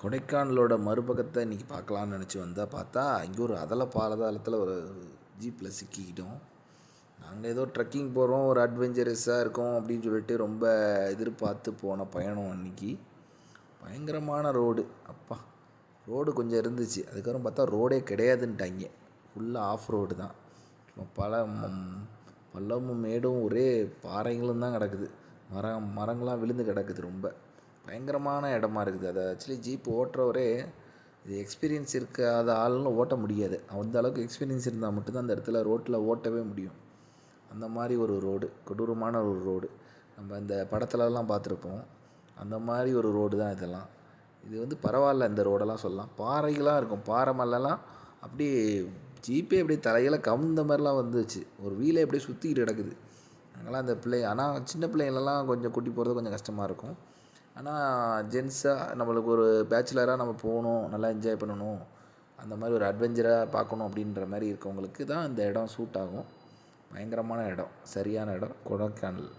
கொடைக்கானலோட மறுபக்கத்தை இன்றைக்கி பார்க்கலான்னு நினச்சி வந்தால் பார்த்தா இங்கே ஒரு அதல பாதாளத்தில் ஒரு ஜீப்பில் சிக்கிக்கிட்டோம். நாங்கள் ஏதோ ட்ரெக்கிங் போகிறோம் ஒரு அட்வென்ச்சரஸாக இருக்கும் அப்படின்னு சொல்லிட்டு ரொம்ப எதிர்பார்த்து போன பயணம் அன்றைக்கி பயங்கரமான ரோடு. அப்பா ரோடு கொஞ்சம் இருந்துச்சு. அதுக்கப்புறம் பார்த்தா ரோடே கிடையாதுன்ட்டாங்க. ஃபுல்லாக ஆஃப் ரோடு தான். பல பள்ளமும் மேடும் ஒரே பாறைகளும் தான் கிடக்குது. மரம் மரங்கள்லாம் விழுந்து கிடக்குது ரொம்ப. பயங்கரமான இடமா இருக்குது. அதை ஆக்சுவலி ஜீப் ஓட்டுறவரே இது எக்ஸ்பீரியன்ஸ் இருக்காத ஆளுன்னு ஓட்ட முடியாது. அந்த அளவுக்கு எக்ஸ்பீரியன்ஸ் இருந்தால் மட்டும்தான் அந்த இடத்துல ரோட்டில் ஓட்டவே முடியும். அந்த மாதிரி ஒரு ரோடு கொடூரமான ஒரு ரோடு நம்ம இந்த படத்துலலாம் பார்த்துருப்போம். அந்த மாதிரி ஒரு ரோடு தான் இதெல்லாம். இது வந்து பரவாயில்ல இந்த ரோடெல்லாம் சொல்லலாம். பாறைகளாக இருக்கும். பாறை மேலெல்லாம் அப்படியே ஜீப்பே அப்படியே தலையில் கவுந்த மாதிரிலாம் வந்துச்சு. ஒரு வீலே அப்படியே சுற்றிக்கிட்டு கிடக்குது. அதனால் அந்த பிள்ளை ஆனால் சின்ன பிள்ளைங்களெல்லாம் கொஞ்சம் கூட்டி போகிறது கொஞ்சம் கஷ்டமாக இருக்கும். ஆனால் ஜென்ஸாக நம்மளுக்கு ஒரு பேச்சுலராக நம்ம போகணும் நல்லா என்ஜாய் பண்ணணும் அந்த மாதிரி ஒரு அட்வென்ச்சராக பார்க்கணும் அப்படின்ற மாதிரி இருக்கவங்களுக்கு தான் இந்த இடம் சூட் ஆகும். பயங்கரமான இடம் சரியான இடம் கொடைக்கானல்.